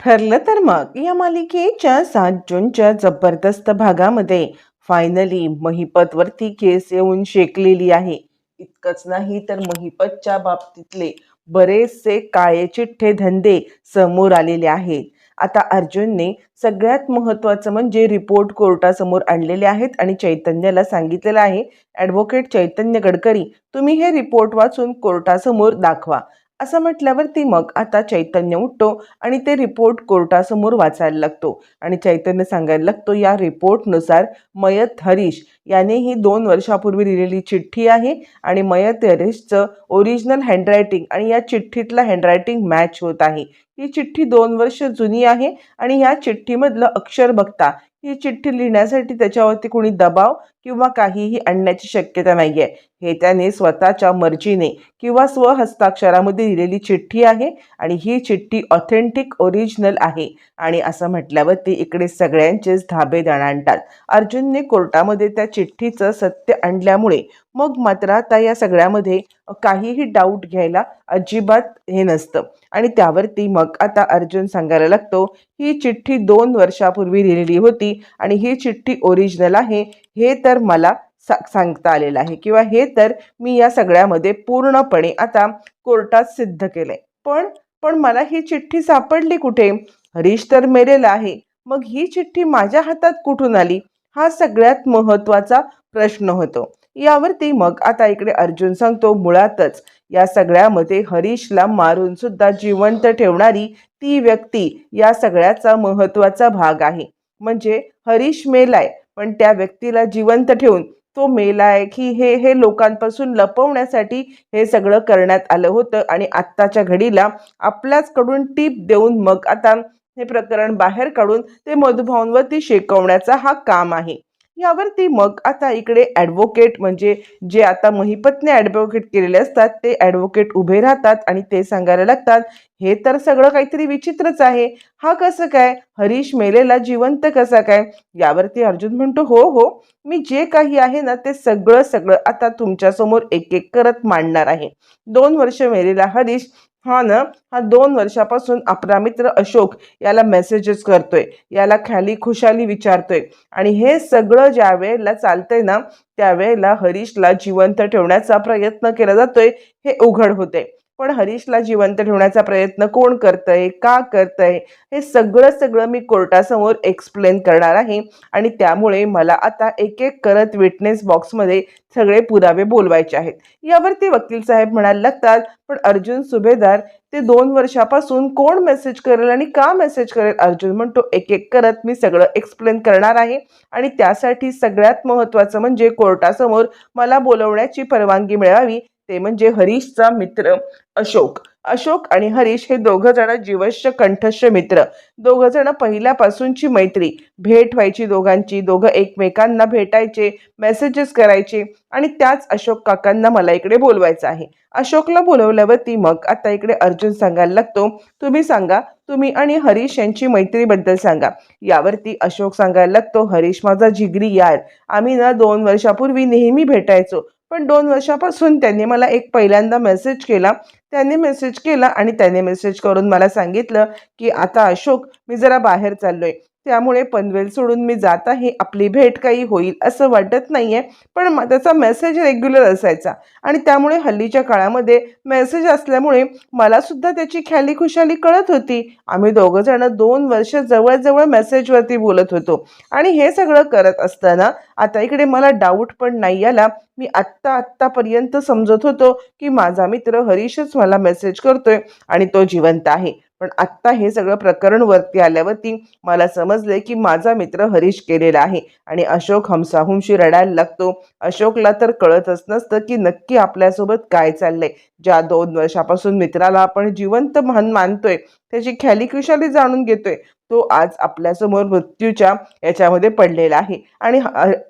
ठरलं तर मग या मालिकेच्या सात जूनच्या जबरदस्त भागामध्ये फायनली महिपतवरती केस येऊन शेकलेली आहे. इतकंच नाही तर महिपतच्या बाबतीतले बरेचसे काळे चिठ्ठे धंदे समोर आलेले आहेत. आता अर्जुनने सगळ्यात महत्त्वाचं म्हणजे रिपोर्ट कोर्टासमोर आणलेले आहेत आणि चैतन्याला सांगितलेलं आहे ॲडव्होकेट चैतन्य गडकरी तुम्ही हे रिपोर्ट वाचून कोर्टासमोर दाखवा. असं म्हटल्यावरती मग आता चैतन्य उठतो आणि ते रिपोर्ट कोर्टासमोर वाचायला लागतो. आणि चैतन्य सांगायला लागतो या रिपोर्टनुसार मयत हरीश याने ही दोन वर्षापूर्वी लिहिलेली चिठ्ठी आहे आणि मयत हरीशचं ओरिजिनल हँडरायटिंग आणि या चिठ्ठीतलं हँडरायटिंग मॅच होत आहे. ही चिठ्ठी दोन वर्ष जुनी आहे आणि ह्या चिठ्ठीमधलं अक्षर बघता ही चिठ्ठी लिहिण्यासाठी त्याच्यावरती कोणी दबाव किंवा काहीही आणण्याची शक्यता नाही आहे हे त्याने स्वतःच्या मर्जीने किंवा स्वहस्ताक्षरामध्ये दिलेली चिठ्ठी आहे आणि ही चिठ्ठी ऑथेंटिक ओरिजिनल आहे. आणि असं म्हटल्यावरती इकडे सगळ्यांचेच धाबे दणाणतात अर्जुनने कोर्टामध्ये त्या चिठ्ठीचं सत्य आणल्यामुळे मग मात्र आता या सगळ्यामध्ये काहीही डाऊट घ्यायला अजिबात हे नसतं. आणि त्यावरती मग आता अर्जुन सांगायला लागतो ही चिठ्ठी दोन वर्षापूर्वी लिहिलेली होती आणि ही चिठ्ठी ओरिजिनल आहे. हे तर मला सा सांगता आलेलं आहे किंवा हे तर मी या सगळ्यामध्ये पूर्णपणे आता कोर्टात सिद्ध केलं आहे पण पण मला ही चिठ्ठी सापडली कुठे? हरीश तर मेलेला आहे. मग ही चिठ्ठी माझ्या हातात कुठून आली? हा सगळ्यात महत्त्वाचा प्रश्न होतो. यावरती मग आता इकडे अर्जुन सांगतो मुळातच या सगळ्यामध्ये हरीशला मारून सुद्धा जिवंत ठेवणारी ती व्यक्ती या सगळ्याचा महत्त्वाचा भाग आहे. म्हणजे हरीश मेलाय पण त्या व्यक्तीला जिवंत ठेवून तो मेलाय की हे हे लोकांपासून लपवण्यासाठी हे सगळं करण्यात आलं होतं आणि आत्ताच्या घडीला आपल्याचकडून टीप देऊन मग आता हे प्रकरण बाहेर काढून ते मधुभावांवरती शेकवण्याचा हा काम आहे. यावरती मग आता इकडे ॲडव्होकेट म्हणजे जे आता महिपतने ॲडव्होकेट केलेले असतात ते ॲडव्होकेट उभे राहतात आणि ते सांगायला लागतात हे तर सगळं काहीतरी विचित्रच आहे. हा कसं काय? हरीश मेलेला जिवंत कसा काय? यावरती अर्जुन म्हणतो हो हो मी जे काही आहे ना ते सगळं सगळं आता तुमच्यासमोर एक एक करत मांडणार आहे. दोन वर्ष मेलेला हरीश हा ना हा दोन वर्षापासून आपला मित्र अशोक याला मेसेजेस करतोय याला खाली खुशाली विचारतोय आणि हे सगळं ज्या वेळेला चालतंय ना त्यावेळेला हरीशला जिवंत ठेवण्याचा प्रयत्न केला जातोय हे उघड होते पण हरीशला जिवंत ठेवण्याचा प्रयत्न कोण करतंय? का करतंय? हे सगळं सगळं मी कोर्टासमोर एक्सप्लेन करणार आहे. आणि त्यामुळे मला आता एक एक करत विटनेस बॉक्समध्ये सगळे पुरावे बोलवायचे आहेत. यावरती वकील साहेब म्हणायला लागतात पण अर्जुन सुभेदार ते दोन वर्षापासून कोण मेसेज करेल आणि का मेसेज करेल? अर्जुन म्हणतो एक एक करत मी सगळं एक्सप्लेन करणार आहे. आणि त्यासाठी सगळ्यात महत्त्वाचं म्हणजे कोर्टासमोर मला बोलवण्याची परवानगी मिळावी. ते म्हणजे हरीशचा मित्र अशोक. अशोक आणि हरीश हे दोघं जण जीवश्य कंठश्च मित्र. दोघं जण पहिल्यापासूनची मैत्री. भेट व्हायची दोघांची. दोघं एकमेकांना भेटायचे मेसेजेस करायचे आणि त्याच अशोक काकांना मला इकडे बोलवायचं आहे. अशोकला बोलवल्यावरती मग आता इकडे अर्जुन सांगायला लागतो. तुम्ही सांगा. तुम्ही आणि हरीश यांची मैत्रीबद्दल सांगा. यावरती अशोक सांगायला लागतो हरीश माझा जिगरी यार. आम्ही ना दोन वर्षापूर्वी नेहमी भेटायचो. पण दोन वर्षापासून त्यांनी मला एक पहिल्यांदा मेसेज केला. त्याने मेसेज केला आणि त्याने मेसेज करून मला सांगितलं की आता अशोक मी जरा बाहेर चाललोय. त्यामुळे पनवेल सोडून मी जात आहे. आपली भेट काही होईल असं वाटत नाही आहे पण त्याचा मेसेज रेग्युलर असायचा. आणि त्यामुळे हल्लीच्या काळामध्ये मेसेज असल्यामुळे मलासुद्धा त्याची ख्याली खुशाली कळत होती. आम्ही दोघं जण दोन वर्ष जवळजवळ मेसेजवरती बोलत होतो. आणि हे सगळं करत असताना आता इकडे मला डाऊट पण नाही आला. मी आत्ता आत्तापर्यंत समजत होतो की माझा मित्र हरीशच मला मेसेज करतोय आणि तो जिवंत आहे. पण आत्ता हे सगळं प्रकरण वरती आल्यावरती मला समजले की माझा मित्र हरीश केलेला आहे आणि अशोक हमसाहुमशी रडायला लागतो. अशोकला तर कळतच नसतं की नक्की आपल्यासोबत काय चाललंय. ज्या दोन वर्षापासून मित्राला आपण जिवंत मान मानतोय त्याची ख्याली खुशाली जाणून घेतोय तो आज आपल्यासमोर मृत्यूच्या याच्यामध्ये पडलेला आहे आणि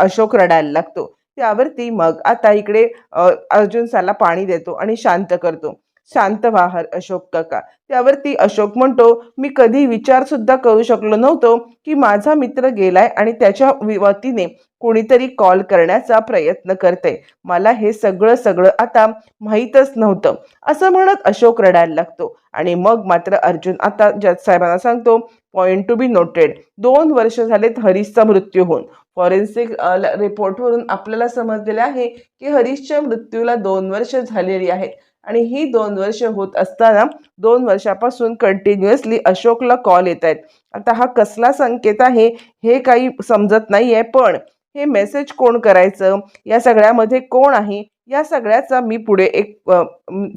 अशोक रडायला लागतो. त्यावरती मग आता इकडे अर्जुन साला पाणी देतो आणि शांत करतो. शांत वाहर अशोक काका. त्यावरती अशोक म्हणतो मी कधी विचार सुद्धा करू शकलो नव्हतो की माझा मित्र गेलाय आणि त्याच्या वि- वतीने कोणीतरी कॉल करण्याचा प्रयत्न करते मला हे सगळं सगळं आता माहीतच नव्हतं. असं म्हणत अशोक रडायला लागतो. आणि मग मात्र अर्जुन आता जज साहेबांना सांगतो पॉइंट टू बी नोटेड दोन वर्ष झालेत हरीशचा मृत्यू होऊन. फॉरेन्सिक रिपोर्टवरून आपल्याला समजलेले आहे की हरीशच्या मृत्यूला दोन वर्ष झालेली आहेत. आणि ही दोन वर्ष होत असताना दोन वर्षापासून कंटिन्युअसली अशोकला कॉल येत आहेत आता हा कसला संकेत आहे हे काही समजत नाही आहे पण हे मेसेज कोण करायचं? या सगळ्यामध्ये कोण आहे? या सगळ्याचा मी पुढे एक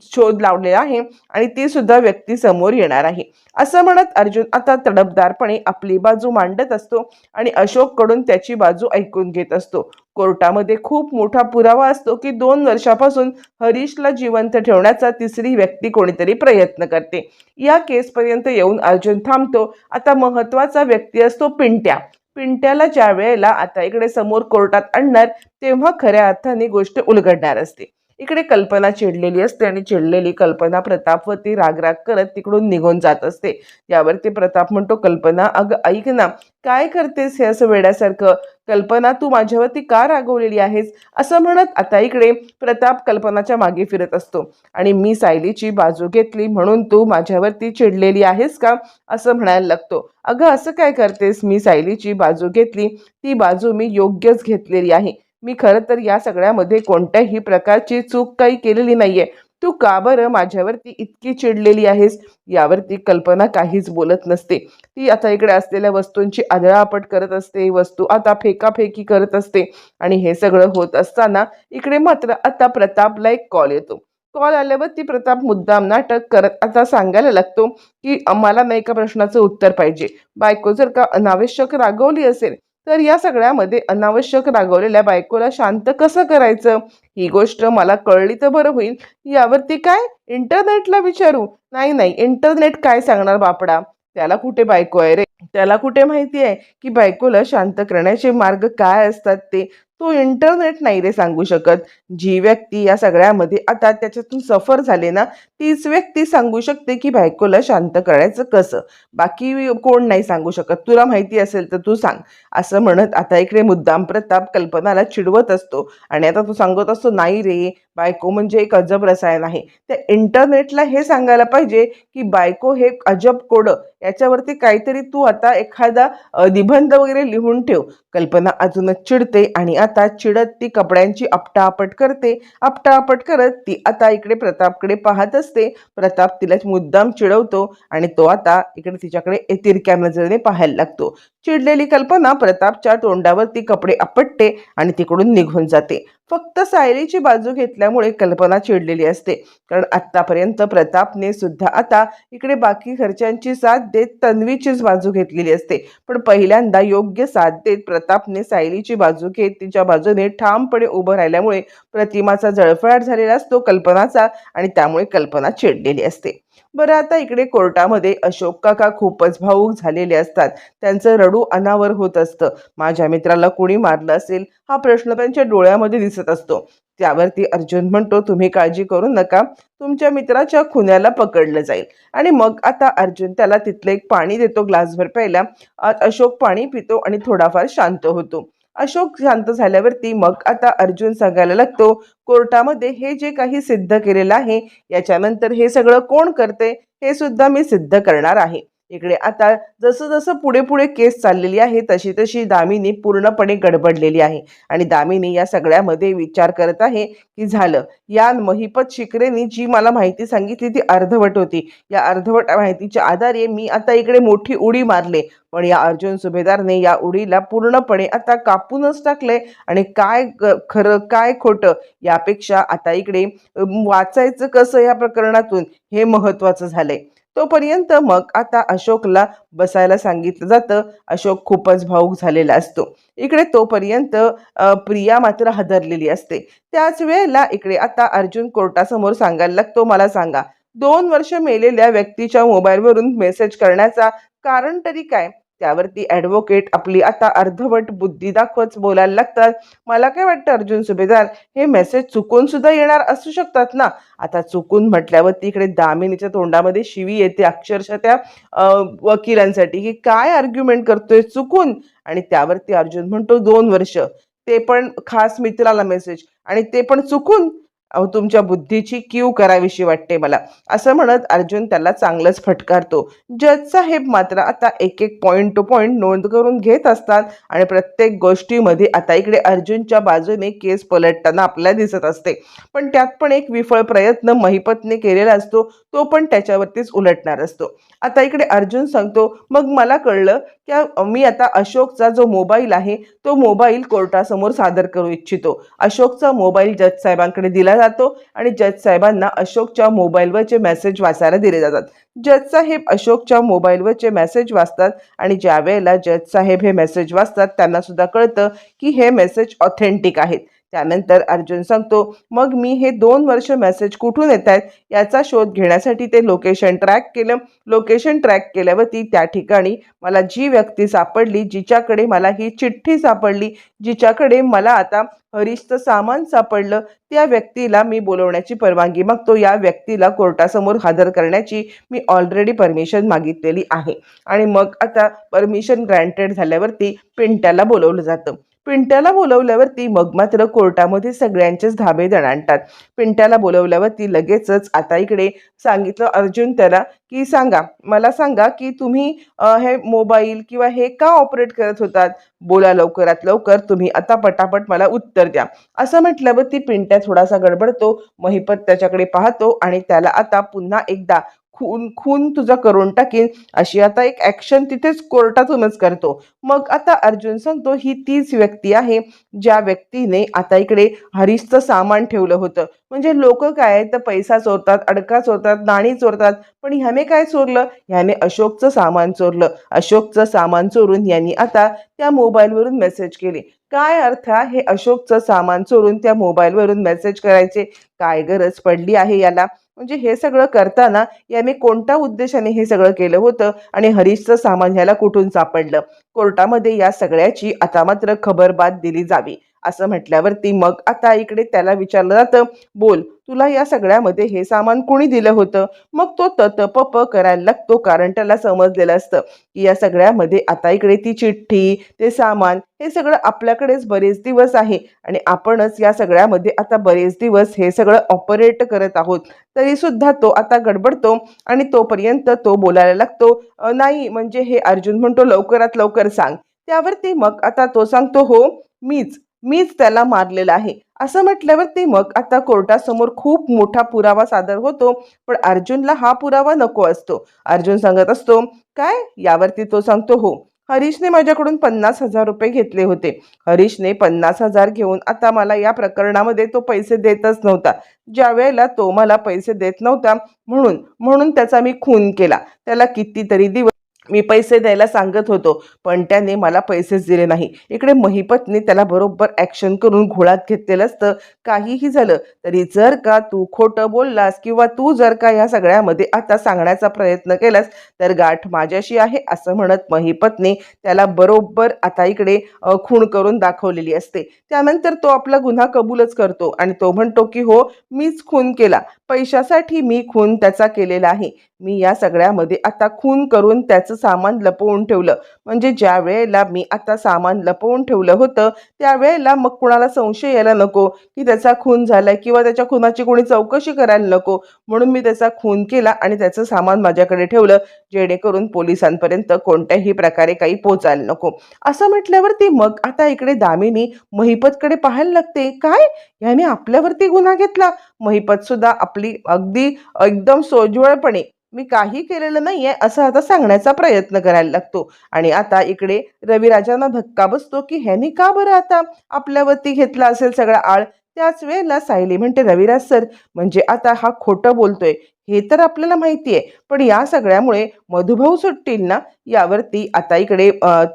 शोध लावलेला आहे आणि ती सुद्धा व्यक्ती समोर येणार आहे. असं म्हणत अर्जुन आता तडपदारपणे आपली बाजू मांडत असतो आणि अशोककडून त्याची बाजू ऐकून घेत असतो. कोर्टामध्ये खूप मोठा पुरावा असतो की दोन वर्षापासून हरीशला जिवंत ठेवण्याचा तिसरी व्यक्ती कोणीतरी प्रयत्न करते. या केसपर्यंत येऊन अर्जुन थांबतो. आता महत्त्वाचा व्यक्ती असतो पिंट्या. पिंट्याला ज्या वेळेला आता इकडे समोर कोर्टात आणणार तेव्हा खऱ्या अर्थाने गोष्ट उलगडणार असते. इकडे कल्पना चिडलेली असते आणि चिडलेली कल्पना प्रतापवरती रागराग करत तिकडून निघून जात असते. यावरती प्रताप म्हणतो कल्पना अगं ऐक ना काय करतेस हे असं वेड्यासारखं? कल्पना तू माझ्यावरती का रागवलेली आहेस? असं म्हणत आता इकडे प्रताप कल्पनाच्या मागे फिरत असतो. आणि मी सायलीची बाजू घेतली म्हणून तू माझ्यावरती चिडलेली आहेस का? असं म्हणायला लागतो. अगं असं काय करतेस? मी सायलीची बाजू घेतली. ती बाजू मी योग्यच घेतलेली आहे. मी खरं तर या सगळ्यामध्ये कोणत्याही प्रकारची चूक काही केलेली नाहीये. तू का बरं माझ्यावरती इतकी चिडलेली आहेस? यावरती कल्पना काहीच बोलत नसते. ती आता इकडे असलेल्या वस्तूंची आदळापट करत असते वस्तू आता फेकाफेकी करत असते आणि हे सगळं होत असताना इकडे मात्र आता प्रतापला एक कॉल येतो. कॉल आल्यावर ती प्रताप मुद्दाम नाटक करत आता सांगायला लागतो की मला नाही का प्रश्नाचं उत्तर पाहिजे. बायको जर का अनावश्यक रागवली असेल तर या सगळ्यामध्ये अनावश्यक रागवलेल्या बायकोला शांत कसं करायचं? ही गोष्ट मला कळली तर बरं होईल. यावरती काय? इंटरनेटला विचारू? नाही नाही. इंटरनेट काय सांगणार बापडा? त्याला कुठे बायको आहे रे? त्याला कुठे माहिती आहे की बायकोला शांत करण्याचे मार्ग काय असतात ते? तो इंटरनेट नाही रे सांगू शकत. जी व्यक्ती या सगळ्यामध्ये आता त्याच्यातून सफर झाले ना तीच व्यक्ती सांगू शकते की बायकोला शांत करायचं कसं? बाकी कोण नाही सांगू शकत. तुला माहिती असेल तर तू सांग. असं म्हणत आता इकडे मुद्दाम प्रताप कल्पनाला चिडवत असतो. आणि आता तू सांगत असतो नाही रे बायको म्हणजे एक अजब रसायन आहे. त्या इंटरनेटला हे सांगायला पाहिजे की बायको हे अजब कोडं. याच्यावरती काहीतरी तू आता एखादा निबंध वगैरे लिहून ठेव. कल्पना अजूनच चिडते आणि आता चिडत ती कपड्यांची आपटापट करते. आपटापट करत ती आता इकडे प्रतापकडे पाहत असते. प्रताप तिला मुद्दाम चिडवतो आणि तो आता इकडे तिच्याकडे ए- तिरक्या नजरेने पाहायला लागतो. चिडलेली कल्पना प्रतापच्या तोंडावर ती कपडे आपटते आणि तिकडून निघून जाते. फक्त सायलीची बाजू घेतल्यामुळे कल्पना चिडलेली असते. कारण आतापर्यंत प्रतापने सुद्धा आता इकडे बाकी घरच्यांची साथ देत तन्वीचीच बाजू घेतलेली असते. पण पहिल्यांदा योग्य साथ देत प्रतापने सायलीची बाजू घेत तिच्या बाजूने ठामपणे उभं राहिल्यामुळे प्रतिमाचा जळफळाट झालेला असतो कल्पनाचा आणि त्यामुळे कल्पना चिडलेली असते. बरं आता इकडे कोर्टामध्ये अशोक काका खूपच भाऊक झालेले असतात. त्यांचं रडू अनावर होत असतं. माझ्या मित्राला कोणी मारलं असेल हा प्रश्न त्यांच्या डोळ्यामध्ये दिसत असतो. त्यावरती अर्जुन म्हणतो तुम्ही काळजी करू नका. तुमच्या मित्राच्या खुन्याला पकडलं जाईल. आणि मग आता अर्जुन त्याला तिथलं एक पाणी देतो ग्लासभर प्यायला. अशोक पाणी पितो आणि थोडाफार शांत होतो. अशोक शांत झाल्यावरती मग आता अर्जुन सांगायला लागतो कोर्टामध्ये हे जे काही सिद्ध केलेलं आहे याच्यानंतर हे सगळं कोण करते हे सुद्धा मी सिद्ध करणार आहे. इकडे. आता जसं जसं पुढे पुढे केस चाललेली आहे तशी तशी दामिनी पूर्णपणे गडबडलेली आहे. आणि दामिनी या सगळ्यामध्ये विचार करत आहे की झालं. या महिपत शिकरेनी जी मला माहिती सांगितली ती अर्धवट होती. या अर्धवट माहितीच्या आधारे मी आता इकडे मोठी उडी मारले. पण या अर्जुन सुभेदारने या उडीला पूर्णपणे आता कापूनच टाकले आणि काय ग- खरं काय खोटं यापेक्षा आता इकडे वाचायचं कसं या प्रकरणातून हे महत्वाचं झालंय. तोपर्यंत मग आता अशोकला बसायला सांगितलं जातं. अशोक खूपच भाऊक झालेला असतो. इकडे तोपर्यंत प्रिया मात्र हादरलेली असते. त्याच वेळेला इकडे आता अर्जुन कोर्टासमोर सांगायला लागतो मला सांगा दोन वर्ष मेलेल्या व्यक्तीच्या मोबाईलवरून मेसेज करण्याचा कारण तरी काय? त्यावरती ॲडव्होकेट आपली आता अर्धवट बुद्धी दाखवत बोलायला लागतात. मला काय वाटतं अर्जुन सुभेदार हे मेसेज चुकून सुद्धा येणार असू शकतात ना? आता चुकून म्हटल्यावरती इकडे दामिनीच्या तोंडामध्ये शिवी येते अक्षरशः त्या वकिलांसाठी की काय आर्ग्युमेंट करतोय चुकून? आणि त्यावरती अर्जुन म्हणतो दोन वर्ष. ते पण खास मित्राला मेसेज आणि ते पण चुकून अहो तुमच्या बुद्धीची क्यू करावीशी वाटते मला. असं म्हणत अर्जुन त्याला चांगलंच फटकारतो. जज साहेब मात्र आता एक एक पॉईंट टू पॉईंट नोंद करून घेत असतात आणि प्रत्येक गोष्टीमध्ये आता इकडे अर्जुनच्या बाजूने केस पलटताना आपल्याला दिसत असते. पण त्यात पण एक विफळ प्रयत्न महिपतने केलेला असतो तो पण त्याच्यावरतीच उलटणार असतो. आता इकडे अर्जुन सांगतो मग मला कळलं त्या मी आता अशोकचा जो मोबाईल आहे तो मोबाईल कोर्टासमोर सादर करू इच्छितो. अशोकचा मोबाईल जज साहेबांकडे दिला जातो आणि जज साहेबांना अशोकच्या मोबाईलवरचे मेसेज वाचायला दिले जातात. जज साहेब अशोकच्या मोबाईलवरचे मेसेज वाचतात आणि ज्या वेळेला जज साहेब हे मेसेज वाचतात त्यांना सुद्धा कळतं की हे मेसेज ऑथेंटिक आहेत. त्यानंतर अर्जुन सांगतो मग मी हे दोन वर्ष मेसेज कुठून येत आहेत? याचा शोध घेण्यासाठी ते लोकेशन ट्रॅक केलं. लोकेशन ट्रॅक केल्यावरती त्या ठिकाणी मला जी व्यक्ती सापडली जिच्याकडे मला ही चिठ्ठी सापडली जिच्याकडे मला आता हरीशचं सामान सापडलं त्या व्यक्तीला मी बोलवण्याची परवानगी मागतो. या व्यक्तीला कोर्टासमोर हजर करण्याची मी ऑलरेडी परमिशन मागितलेली आहे. आणि मग आता परमिशन ग्रँटेड झाल्यावरती पिंट्याला बोलवलं जातं. पिंट्याला बोलवल्यावरती मग मात्र कोर्टामध्ये सगळ्यांचेच धाबे दणाणतात. पिंट्याला बोलवल्यावरती लगेचच आता इकडे सांगितलं अर्जुन त्याला की सांगा मला सांगा की तुम्ही हे मोबाईल किंवा हे का ऑपरेट करत होतात? बोला लवकरात लवकर तुम्ही आता पटापट मला उत्तर द्या. असं म्हटल्यावरती पिंट्या थोडासा गडबडतो महिपत त्याच्याकडे पाहतो आणि त्याला आता पुन्हा एकदा खून खून तुझा करून टाकीन. अशी आता एक ॲक्शन तिथेच कोर्टातूनच करतो. मग आता अर्जुन सांगतो ही तीच व्यक्ती आहे ज्या व्यक्तीने आता इकडे हरीशचं सामान ठेवलं होतं. म्हणजे लोक काय आहे तर पैसा चोरतात अडका चोरतात नाणी चोरतात. पण ह्याने काय चोरलं? ह्याने अशोकचं सामान चोरलं. अशोकचं सामान चोरून यांनी आता त्या मोबाईलवरून मेसेज केले. काय अर्थ आहे हे अशोकचं सामान चोरून त्या मोबाईलवरून मेसेज करायचे? काय गरज पडली आहे याला? म्हणजे हे सगळं करताना याने कोणत्या उद्देशाने हे सगळं केलं होतं आणि हरीशचं सामान ह्याला कुठून सापडलं? कोर्टामध्ये या सगळ्याची आता मात्र खबरबात दिली जावी. असं म्हटल्यावरती मग आता इकडे त्याला विचारलं जातं बोल तुला या सगळ्यामध्ये हे सामान कोणी दिलं होतं? मग तो तत पप करायला लागतो कारण त्याला समजलेलं असतं की या सगळ्यामध्ये आता इकडे ती चिठ्ठी ते सामान हे सगळं आपल्याकडेच बरेच दिवस आहे आणि आपणच या सगळ्यामध्ये आता बरेच दिवस हे सगळं ऑपरेट करत आहोत. तरी सुद्धा तो आता गडबडतो आणि तोपर्यंत तो बोलायला लागतो नाही म्हणजे हे अर्जुन म्हणतो लवकरात लवकर सांग. त्यावरती मग आता तो सांगतो हो मीच. मीच त्याला मारलेलं आहे. असं म्हटल्यावरती मग आता कोर्टासमोर खूप मोठा पुरावा सादर होतो पण अर्जुनला हा पुरावा नको असतो. अर्जुन सांगत असतो काय? यावरती तो सांगतो हो हरीशने माझ्याकडून पन्नास हजार रुपये घेतले होते. हरीशने पन्नास हजार घेऊन आता मला या प्रकरणामध्ये तो पैसे देतच नव्हता. ज्या वेळेला तो मला पैसे देत नव्हता म्हणून म्हणून त्याचा मी खून केला. त्याला कितीतरी दिवस मी पैसे द्यायला सांगत होतो पण त्याने मला पैसेच दिले नाही. इकडे महिपतने त्याला बरोबर ॲक्शन करून घोळात घेतलेलं असतं. काहीही झालं तरी जर का तू खोटं बोललास किंवा तू जर का ह्या सगळ्यामध्ये आता सांगण्याचा प्रयत्न केलास तर गाठ माझ्याशी आहे असं म्हणत महिपतने त्याला बरोबर आता इकडे खूण करून दाखवलेली असते. त्यानंतर तो आपला गुन्हा कबूलच करतो आणि तो म्हणतो की हो मीच खून केला. पैशासाठी मी खून त्याचा केलेला आहे. मी या सगळ्यामध्ये आता खून करून त्याचं सामान लपवून ठेवलं. म्हणजे ज्या वेळेला मी आता सामान लपवून ठेवलं होतं त्यावेळेला मग कुणाला संशय यायला नको की त्याचा खून झालाय किंवा त्याच्या खुनाची कोणी चौकशी करायला नको. म्हणून मी त्याचा खून केला आणि त्याचं सामान माझ्याकडे ठेवलं. जेणेकरून पोलिसांपर्यंत कोणत्याही प्रकारे काही पोचायला नको. असं म्हटल्यावरती मग आता इकडे दामिनी महिपतकडे पाहायला लागते. काय? याने आपल्यावरती गुन्हा घेतला. महिपत सुद्धा आपली अगदी एकदम सोज्वळपणे मी काही केलेलं नाहीये असं आता सांगण्याचा प्रयत्न करायला लागतो. आणि आता इकडे रविराजांना धक्का बसतो की ह्यानी का बरं आता आपल्यावरती घेतला असेल सगळा आळ? त्याच वेळेला सायली म्हणते रविराज सर म्हणजे आता हा खोटं बोलतोय. हे तर आपल्याला माहिती आहे पण या सगळ्यामुळे मधुभाऊ सुटतील ना यावरती आता इकडे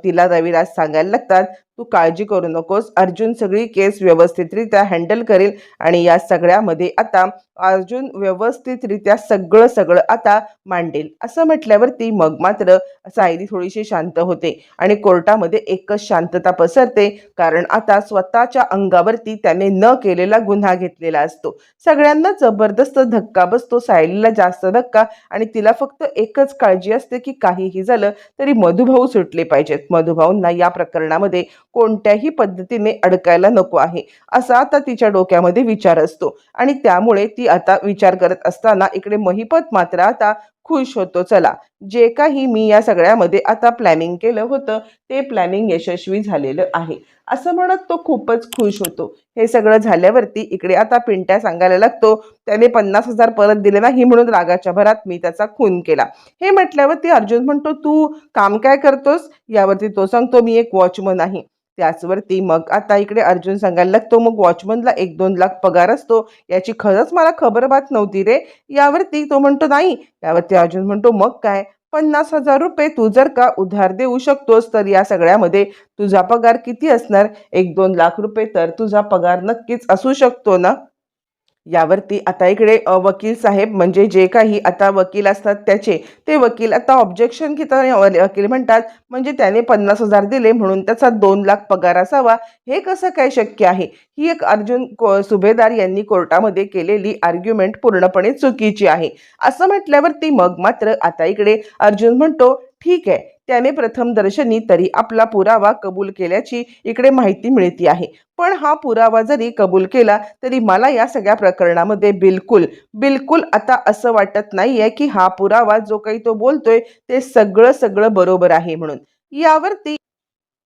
तिला रविराज सांगायला लागतात. तू काळजी करू नकोस. अर्जुन सगळी केस व्यवस्थितरित्या हँडल करेल आणि या सगळ्यामध्ये आता अर्जुन व्यवस्थितरित्या सगळं सगळं आता मांडेल. असं म्हटल्यावरती मग मात्र सायली थोडीशी शांत होते आणि कोर्टामध्ये एकच शांतता पसरते. कारण आता स्वतःच्या अंगावरती त्याने न केलेला गुन्हा घेतलेला असतो. सगळ्यांना जबरदस्त धक्का बसतो. सायलीला जास्त धक्का आणि तिला फक्त एकच काळजी असते की काहीही झालं तरी मधुभाऊ सुटले पाहिजेत. मधुभाऊंना या प्रकरणामध्ये कोणत्याही पद्धतीने अडकायला नको आहे. असा आता तिच्या डोक्यामध्ये विचार असतो. आणि त्यामुळे ती आता विचार करत असताना इकडे महिपत मात्र आता खुश होतो. चला जे काही मी या सगळ्यामध्ये आता प्लॅनिंग केलं होतं ते प्लॅनिंग यशस्वी झालेलं आहे. असं म्हणत तो खूपच खुश होतो. हे सगळं झाल्यावरती इकडे आता पिंट्या सांगायला लागतो त्याने पन्नास हजार परत दिले नाही म्हणून रागाच्या भरात मी त्याचा खून केला. हे म्हटल्यावरती अर्जुन म्हणतो तू काम काय करतोस? यावरती तो सांगतो मी एक वॉचमन आहे. त्याचवरती मग आता इकडे अर्जुन सांगायला लागतो मग वॉचमनला एक दोन लाख पगार असतो. याची खरंच मला खबर बात नव्हती रे. यावरती तो म्हणतो नाही. यावरती अर्जुन म्हणतो मग काय? पन्नास हजार रुपये तू जर का उधार देऊ शकतोस तर या सगळ्यामध्ये तुझा पगार किती असणार? एक दोन लाख रुपये तर तुझा पगार नक्कीच असू शकतो ना? यावरती आता इकडे वकील साहेब म्हणजे जे काही आता वकील असतात त्याचे ते वकील आता ऑब्जेक्शन घेताना वकील म्हणतात म्हणजे त्याने पन्नास हजार दिले म्हणून त्याचा दोन लाख पगार असावा हे कसं काय शक्य आहे? ही एक अर्जुन को- सुभेदार यांनी कोर्टामध्ये केलेली आर्ग्युमेंट पूर्णपणे चुकीची आहे. असं म्हटल्यावरती मग मात्र आता इकडे अर्जुन म्हणतो ठीक आहे त्याने प्रथम दर्शनी तरी आपला पुरावा कबूल केल्याची इकडे माहिती मिळती आहे. पण हा पुरावा जरी कबूल केला तरी मला या सगळ्या प्रकरणामध्ये बिलकुल बिलकुल आता असं वाटत नाही आहे की हा पुरावा जो काही तो बोलतोय ते सगळं सगळं बरोबर आहे म्हणून. यावरती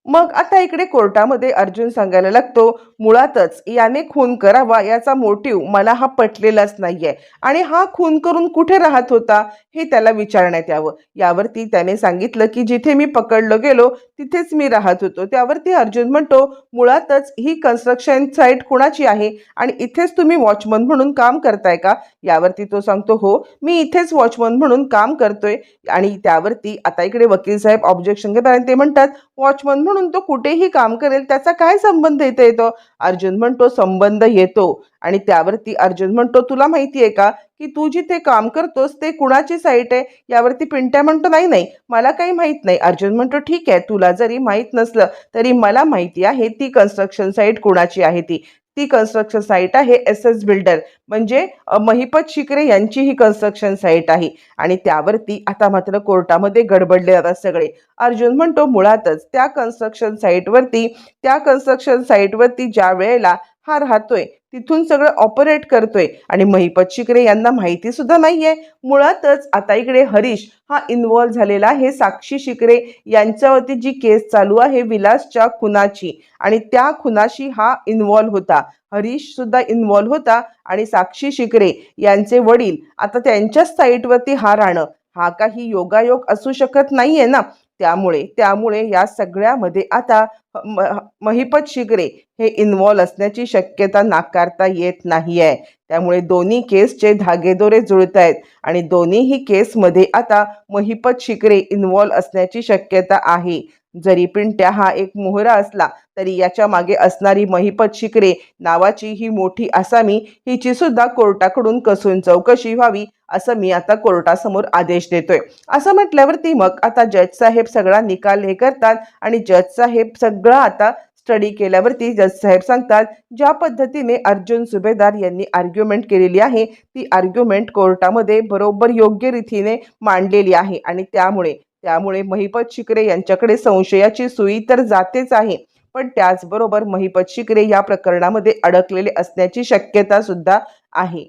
मग आता इकडे कोर्टामध्ये अर्जुन सांगायला लागतो मुळातच याने खून करावा याचा मोटिव मला हा पटलेलाच नाहीये. आणि हा खून करून कुठे राहत होता हे त्याला विचारण्यात यावं. यावरती त्याने सांगितलं की जिथे मी पकडलो गेलो तिथेच मी राहत होतो. त्यावरती अर्जुन म्हणतो मुळातच ही कन्स्ट्रक्शन साईट कुणाची आहे? आणि इथेच तुम्ही वॉचमन म्हणून काम करताय का? यावरती तो सांगतो हो मी इथेच वॉचमन म्हणून काम करतोय. आणि त्यावरती आता इकडे वकील साहेब ऑब्जेक्शन घेतात आणि ते म्हणतात वॉचमन म्हणून तो कुठेही काम करेल त्याचा काय संबंध इथे येतो? अर्जुन म्हणतो संबंध येतो. आणि त्यावरती अर्जुन म्हणतो तुला माहिती आहे का की तू जिथे काम करतोस ते कुणाची साईट आहे? यावरती पिंट्या म्हणतो नाही नाही मला काही माहीत नाही. अर्जुन म्हणतो ठीक आहे तुला जरी माहीत नसलं तरी मला माहिती आहे ती कन्स्ट्रक्शन साईट कुणाची आहे ती. ती कन्स्ट्रक्शन साईट आहे एस एस बिल्डर म्हणजे महिपत शिकरे यांची ही कन्स्ट्रक्शन साईट आहे. आणि त्यावरती आता मात्र कोर्टामध्ये गडबडले जातात सगळे. अर्जुन म्हणतो मुळातच त्या कन्स्ट्रक्शन साईटवरती त्या कन्स्ट्रक्शन साईटवरती ज्या वेळेला हा राहतोय. तिथून सगळं ऑपरेट करतोय. आणि महिपत शिकरे यांना माहिती सुद्धा नाहीये. मुळातच आता इकडे हरीश हा इन्व्हॉल्व्ह झालेला आहे साक्षी शिकरे यांच्यावरती जी केस चालू आहे विलासच्या खुनाची. आणि त्या खुनाशी हा इन्व्हॉल्व्ह होता. हरीश सुद्धा इन्व्हॉल्व्ह होता आणि साक्षी शिकरे यांचे वडील आता त्यांच्याच साईटवरती हा राहणं. हा काही योगायोग असू शकत नाहीये ना. त्यामुळे त्यामुळे या सगळ्यामध्ये आता म- महिपत शिगरे हे इन्व्हॉल्व असण्याची शक्यता नाकारता येत नाही आहे त्यामुळे दोन्ही केसचे धागेदोरे जुळत आहेत आणि दोन्हीही केसमध्ये आता महिपत शिकरे इन्व्हॉल्व असण्याची शक्यता आहे. जरी पिंट्या हा एक मोहरा असला तरी याच्या मागे असणारी महिपत शिकरे नावाची ही मोठी आसामी हिची सुद्धा कोर्टाकडून कसून चौकशी व्हावी असं मी आता कोर्टासमोर आदेश देतोय. असं म्हटल्यावरती मग आता जज साहेब सगळा निकाल हे करतात आणि जज साहेब सगळं आता स्टडी केल्यावरती जज साहेब सांगतात ज्या पद्धतीने अर्जुन सुभेदार यांनी आर्ग्युमेंट केलेली आहे ती आर्ग्युमेंट कोर्टामध्ये बरोबर योग्य रीतीने मांडलेली आहे आणि त्यामुळे त्यामुळे महिपत शिकरे यांच्याकडे संशयाची सुई तर जातेच आहे. पण त्याचबरोबर महिपत शिकरे या प्रकरणामध्ये अडकलेले असण्याची शक्यता सुद्धा आहे.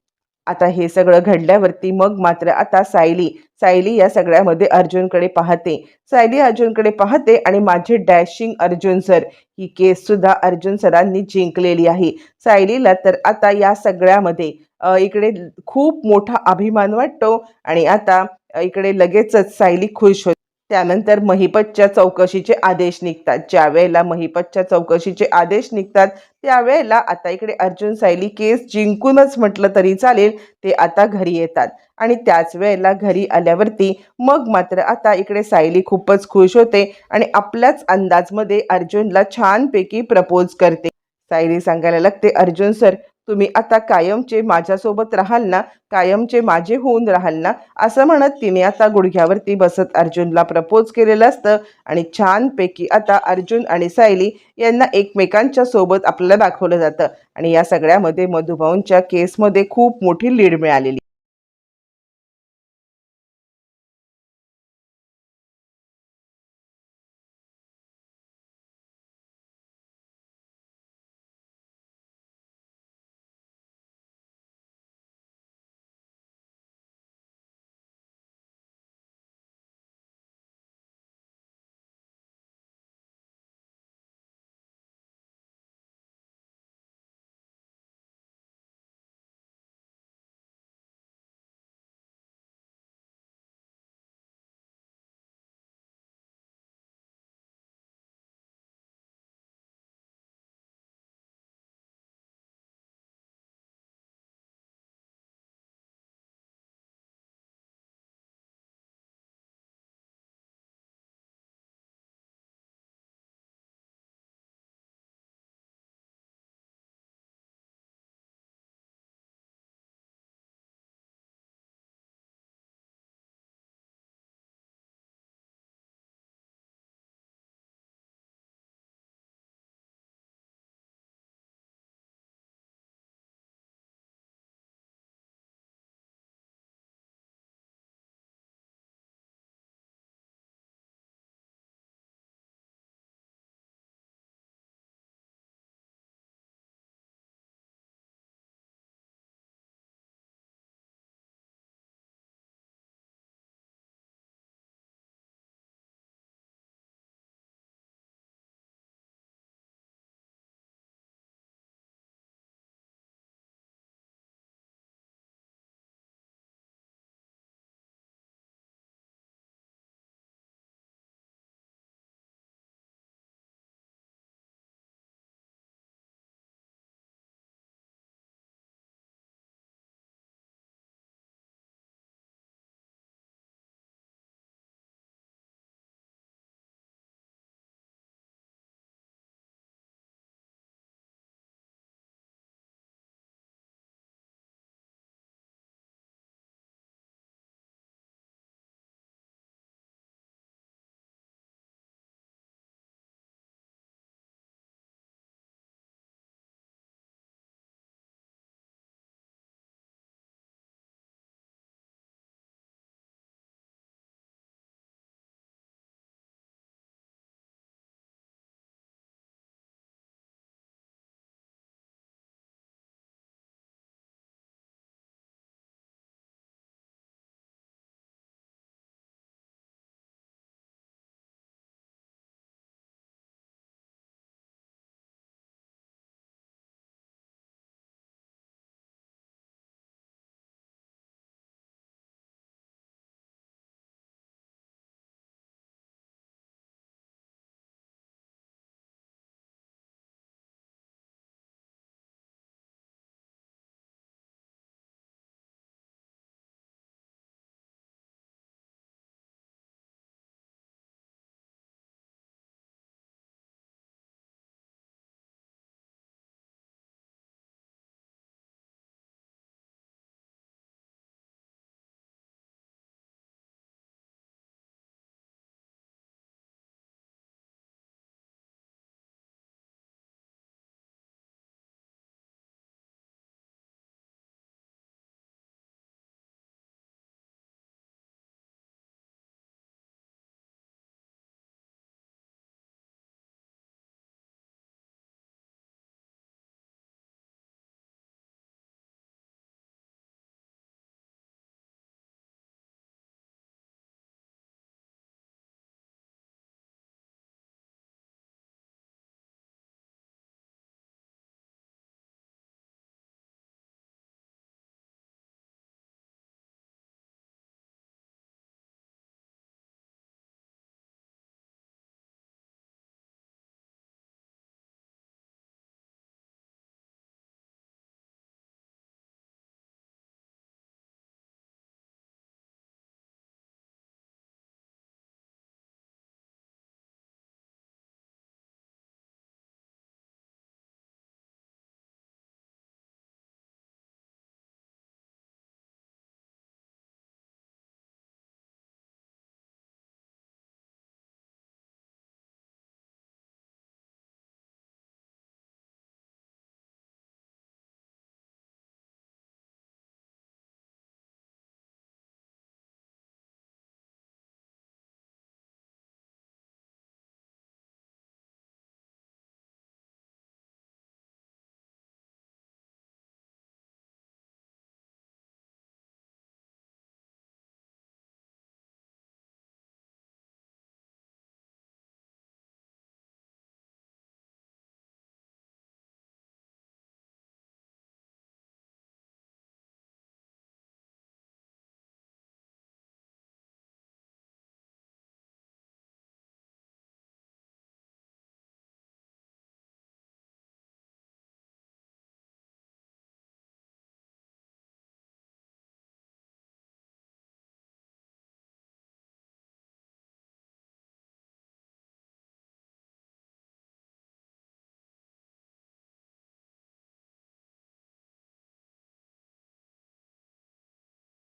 आता हे सगळं घडल्यावरती मग मात्र आता सायली सायली या सगळ्यामध्ये अर्जुनकडे पाहते. सायली अर्जुनकडे पाहते आणि माझे डॅशिंग अर्जुन सर ही केस सुद्धा अर्जुन सरांनी जिंकलेली आहे. सायलीला तर आता या सगळ्यामध्ये इकडे खूप मोठा अभिमान वाटतो आणि आता इकडे लगेचच सायली खुश होते. त्यानंतर महिपतच्या चौकशीचे आदेश निघतात. ज्या वेळेला महिपतच्या चौकशीचे आदेश निघतात त्यावेळेला आता इकडे अर्जुन सायली केस जिंकूनच म्हटलं तरी चालेल ते आता घरी येतात. आणि त्याच वेळेला घरी आल्यावरती मग मात्र आता इकडे सायली खूपच खुश होते आणि आपल्याच अंदाजमध्ये अर्जुनला छानपैकी प्रपोज करते. सायली सांगायला लागते अर्जुन सर तुम्ही आता कायमचे माझ्यासोबत राहाल ना कायमचे माझे होऊन राहाल ना असं म्हणत तिने आता गुडघ्यावरती बसत अर्जुनला प्रपोज केलेलं असतं आणि छानपैकी आता अर्जुन आणि सायली यांना एकमेकांच्या सोबत आपल्याला दाखवलं जातं. आणि या सगळ्यामध्ये मधुभाऊंच्या केसमध्ये खूप मोठी लीड मिळालेली